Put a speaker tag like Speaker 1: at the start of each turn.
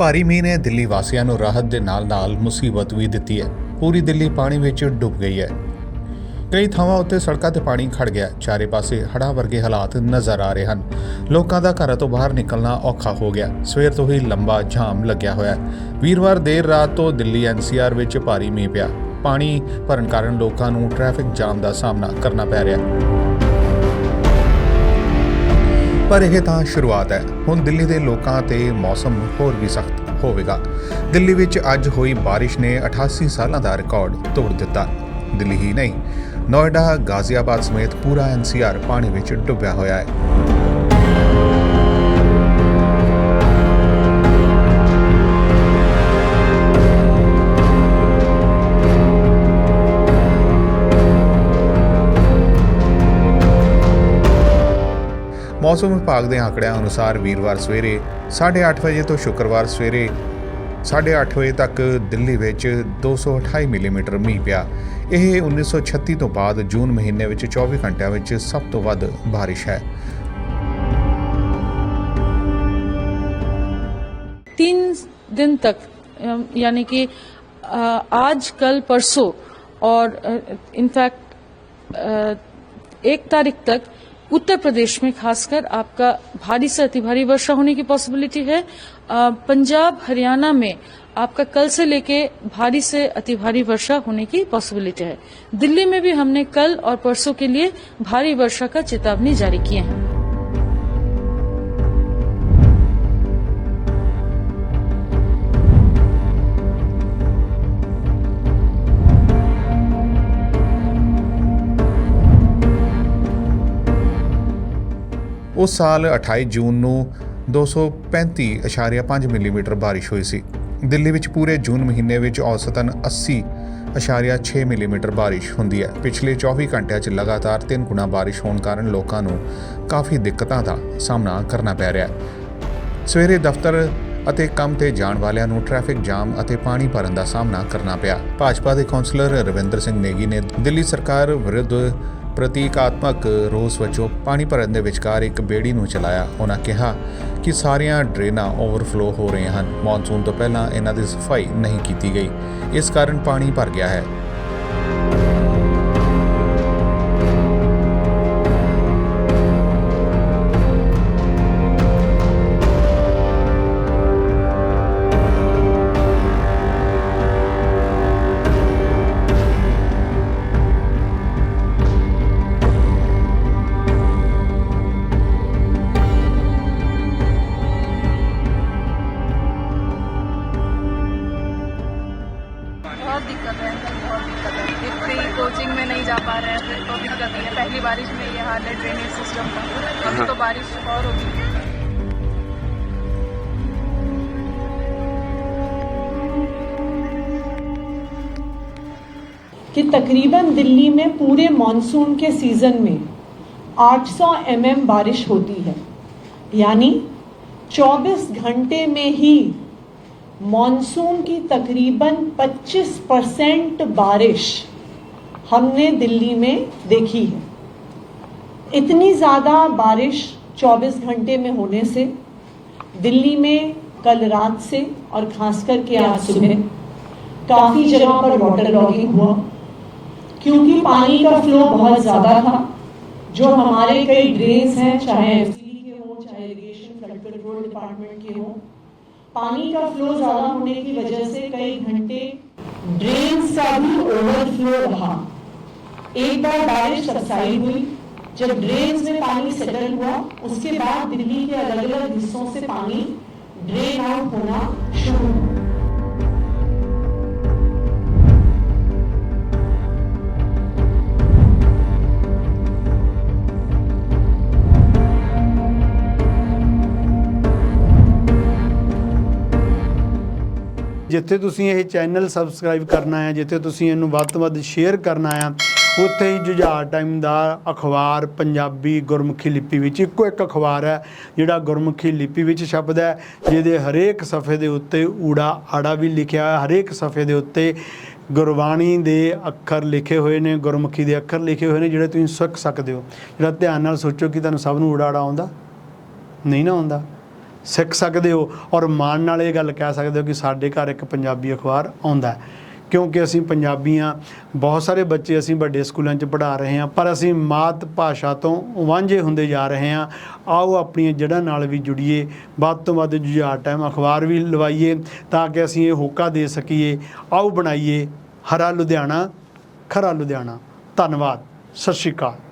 Speaker 1: ਭਾਰੀ ਮੀਂਹ ਨੇ ਦਿੱਲੀ ਵਾਸੀਆਂ ਨੂੰ ਰਾਹਤ ਦੇ ਨਾਲ-ਨਾਲ ਮੁਸੀਬਤ ਵੀ ਦਿੱਤੀ ਹੈ। ਪੂਰੀ ਦਿੱਲੀ ਪਾਣੀ ਵਿੱਚ ਡੁੱਬ ਗਈ ਹੈ। ਕਈ ਥਾਵਾਂ ਉੱਤੇ ਸੜਕਾਂ ਤੇ ਪਾਣੀ ਖੜ ਗਿਆ ਚਾਰੇ ਪਾਸੇ ਹੜ੍ਹਾਂ ਵਰਗੇ ਹਾਲਾਤ ਨਜ਼ਰ ਆ ਰਹੇ ਹਨ। ਲੋਕਾਂ ਦਾ ਘਰਾਂ ਤੋਂ ਬਾਹਰ ਨਿਕਲਣਾ ਔਖਾ ਹੋ ਗਿਆ। ਸਵੇਰ ਤੋਂ ਹੀ ਲੰਬਾ ਜਾਮ ਲੱਗਿਆ ਹੋਇਆ ਵੀਰਵਾਰ ਦੇਰ ਰਾਤ ਤੋਂ ਦਿੱਲੀ ਐਨਸੀਆਰ ਵਿੱਚ ਭਾਰੀ ਮੀਂਹ ਪਿਆ। ਪਾਣੀ ਭਰਨ ਕਾਰਨ ਲੋਕਾਂ ਨੂੰ ਟ੍ਰੈਫਿਕ ਜਾਮ ਦਾ ਸਾਹਮਣਾ ਕਰਨਾ ਪੈ ਰਿਹਾ ਪਰ ਇਹ ਤਾਂ ਸ਼ੁਰੂਆਤ ਹੈ। ਹੁਣ ਦਿੱਲੀ ਦੇ ਲੋਕਾਂ ਤੇ ਮੌਸਮ ਹੋਰ ਵੀ ਸਖਤ ਹੋਵੇਗਾ। ਦਿੱਲੀ ਵਿੱਚ ਅੱਜ ਹੋਈ ਬਾਰਿਸ਼ ਨੇ 88 ਸਾਲਾਂ ਦਾ ਰਿਕਾਰਡ ਤੋੜ ਦਿੱਤਾ। ਦਿੱਲੀ ਹੀ ਨਹੀਂ, ਨੋਇਡਾ, ਗਾਜ਼ੀਆਬਾਦ ਸਮੇਤ ਪੂਰਾ ਐਨਸੀਆਰ ਪਾਣੀ ਵਿੱਚ ਡੁੱਬਿਆ ਹੋਇਆ ਹੈ। ਮੌਸਮ ਵਿਭਾਗ ਦੇ ਆਂਕੜਿਆਂ ਅਨੁਸਾਰ ਵੀਰਵਾਰ ਸਵੇਰੇ 8:30 ਵਜੇ ਤੋਂ ਸ਼ੁੱਕਰਵਾਰ ਸਵੇਰੇ 8:30 ਵਜੇ ਤੱਕ ਦਿੱਲੀ ਵਿੱਚ 228 ਮਿਲੀਮੀਟਰ ਮੀਂਹ ਪਿਆ। ਇਹ 1936 ਤੋਂ ਬਾਅਦ ਜੂਨ ਮਹੀਨੇ ਵਿੱਚ 24 ਘੰਟਿਆਂ ਵਿੱਚ ਸਭ ਤੋਂ ਵੱਧ بارش ਹੈ।
Speaker 2: 3 दिन तक यानी कि आज कल परसों और इनफैक्ट एक तारीख तक उत्तर प्रदेश में खासकर आपका भारी से अति भारी वर्षा होने की पॉसिबिलिटी है। पंजाब, हरियाणा में आपका कल से लेके भारी से अति भारी वर्षा होने की पॉसिबिलिटी है। दिल्ली में भी हमने कल और परसों के लिए भारी वर्षा का चेतावनी जारी किए हैं।
Speaker 1: ਉਸ ਸਾਲ 28 ਜੂਨ ਨੂੰ 235.5 ਮਿਲੀਮੀਟਰ ਬਾਰਿਸ਼ ਹੋਈ ਸੀ। ਦਿੱਲੀ ਵਿੱਚ ਪੂਰੇ ਜੂਨ ਮਹੀਨੇ ਵਿੱਚ ਔਸਤਨ 80.6 ਮਿਲੀਮੀਟਰ ਬਾਰਿਸ਼ ਹੁੰਦੀ ਹੈ। ਪਿਛਲੇ 24 ਘੰਟਿਆਂ 'ਚ ਲਗਾਤਾਰ 3 ਗੁਣਾ ਬਾਰਿਸ਼ ਹੋਣ ਕਾਰਨ ਲੋਕਾਂ ਨੂੰ ਕਾਫੀ ਦਿੱਕਤਾਂ ਦਾ ਸਾਹਮਣਾ ਕਰਨਾ ਪੈ ਰਿਹਾ ਹੈ। ਸਵੇਰੇ ਦਫ਼ਤਰ ਅਤੇ ਕੰਮ ਤੇ ਜਾਣ ਵਾਲਿਆਂ ਨੂੰ ਟ੍ਰੈਫਿਕ ਜਾਮ ਅਤੇ ਪਾਣੀ ਭਰਨ ਦਾ ਸਾਹਮਣਾ ਕਰਨਾ ਪਿਆ। ਭਾਜਪਾ ਦੇ ਕੌਂਸਲਰ ਰਵਿੰਦਰ ਸਿੰਘ ਨੇਗੀ ਨੇ ਦਿੱਲੀ ਸਰਕਾਰ ਵਿਰੁੱਧ ਪ੍ਰਤੀਕਾਤਮਕ ਰੋਸ ਵਜੋਂ ਪਾਣੀ ਭਰਨ ਦੇ ਵਿਚਕਾਰ ਇੱਕ ਬੇੜੀ ਨੂੰ ਚਲਾਇਆ। ਉਹਨਾਂ ਕਿਹਾ ਕਿ ਸਾਰੀਆਂ ਡਰੇਨਾਂ ਓਵਰਫਲੋ ਹੋ ਰਹੀਆਂ ਹਨ। ਮੌਨਸੂਨ ਤੋਂ ਪਹਿਲਾਂ ਇਹਨਾਂ ਦੀ ਸਫ਼ਾਈ ਨਹੀਂ ਕੀਤੀ ਗਈ। ਇਸ ਕਾਰਨ ਪਾਣੀ ਭਰ ਗਿਆ ਹੈ।
Speaker 3: रहे हैं तो ही है। पहली बारिश में ये हाल है ड्रेनेज सिस्टम का। अभी तो बारिश और होगी।
Speaker 4: कि तकरीबन दिल्ली में पूरे मॉनसून के सीज़न में 800 सौ mm बारिश होती है। यानी 24 घंटे में ही मॉनसून की तकरीबन 25 परसेंट बारिश हमने दिल्ली में देखी है। इतनी ज़्यादा बारिश 24 घंटे में होने से दिल्ली में कल रात से और खासकर के आज सुबह काफ़ी जगह पर वाटर लॉगिंग हुआ क्योंकि पानी का फ्लो बहुत ज़्यादा था। जो हमारे कई ड्रेन्स हैं चाहे के हों चाहे इरिगेशन फ्लड कंट्रोल डिपार्टमेंट के हों पानी का फ्लो ज़्यादा होने की वजह से कई घंटे ड्रेन्स का भी ओवरफ्लो रहा। एक बार बारिश सबसाइड हुई जब ड्रेन्स में पानी सेटल हुआ उसके बाद दिल्ली के अलग अलग हिस्सों से पानी ड्रेन आउट होना शुरू हुआ
Speaker 5: ਜਿੱਥੇ ਤੁਸੀਂ ਇਹ ਚੈਨਲ ਸਬਸਕ੍ਰਾਈਬ ਕਰਨਾ ਹੈ ਜਿੱਥੇ ਤੁਸੀਂ ਇਹਨੂੰ ਵੱਧ ਤੋਂ ਵੱਧ ਸ਼ੇਅਰ ਕਰਨਾ ਹੈ ਉੱਥੇ ਹੀ ਜੁਝਾਰ ਟਾਈਮ ਦਾ ਅਖਬਾਰ ਪੰਜਾਬੀ ਗੁਰਮੁਖੀ ਲਿਪੀ ਵਿੱਚ ਇੱਕੋ ਇੱਕ ਅਖਬਾਰ ਹੈ, ਜਿਹੜਾ ਗੁਰਮੁਖੀ ਲਿਪੀ ਵਿੱਚ ਛਪਦਾ ਹੈ, ਜਿਹਦੇ ਹਰੇਕ ਸਫ਼ੇ ਦੇ ਉੱਤੇ ਊੜਾ ਆੜਾ ਵੀ ਲਿਖਿਆ ਹੈ ਹਰੇਕ ਸਫ਼ੇ ਦੇ ਉੱਤੇ ਗੁਰਬਾਣੀ ਦੇ ਅੱਖਰ ਲਿਖੇ ਹੋਏ ਨੇ, ਗੁਰਮੁਖੀ ਦੇ ਅੱਖਰ ਲਿਖੇ ਹੋਏ ਨੇ, ਜਿਹੜੇ ਤੁਸੀਂ ਸਿੱਖ ਸਕਦੇ ਹੋ। ਜਿਹੜਾ ਧਿਆਨ ਨਾਲ ਸੋਚੋ ਕਿ ਤੁਹਾਨੂੰ ਸਭ ਨੂੰ ਊੜਾ ਆੜਾ ਆਉਂਦਾ? ਨਹੀਂ ਨਾ ਆਉਂਦਾ। ਸਿੱਖ ਸਕਦੇ ਹੋ ਔਰ ਮਾਣ ਨਾਲ ਇਹ ਗੱਲ ਕਹਿ ਸਕਦੇ ਹੋ ਕਿ ਸਾਡੇ ਘਰ ਇੱਕ ਪੰਜਾਬੀ ਅਖਬਾਰ ਆਉਂਦਾ ਕਿਉਂਕਿ ਅਸੀਂ ਪੰਜਾਬੀਆਂ, ਬਹੁਤ ਸਾਰੇ ਬੱਚੇ ਅਸੀਂ ਵੱਡੇ ਸਕੂਲਾਂ 'ਚ ਪੜ੍ਹਾ ਰਹੇ ਹਾਂ, ਪਰ ਅਸੀਂ ਮਾਤ ਭਾਸ਼ਾ ਤੋਂ ਵਾਂਝੇ ਹੁੰਦੇ ਜਾ ਰਹੇ ਹਾਂ। ਆਓ ਆਪਣੀਆਂ ਜੜ੍ਹਾਂ ਨਾਲ ਵੀ ਜੁੜੀਏ, ਵੱਧ ਤੋਂ ਵੱਧ ਜੁਝਾਰ ਟਾਈਮ ਅਖਬਾਰ ਵੀ ਲਵਾਈਏ ਤਾਂ ਕਿ ਅਸੀਂ ਇਹ ਹੋਕਾ ਦੇ ਸਕੀਏ। ਆਓ ਬਣਾਈਏ ਹਰਾ ਲੁਧਿਆਣਾ, ਖਰਾ ਲੁਧਿਆਣਾ। ਧੰਨਵਾਦ, ਸਤਿ ਸ਼੍ਰੀ ਅਕਾਲ।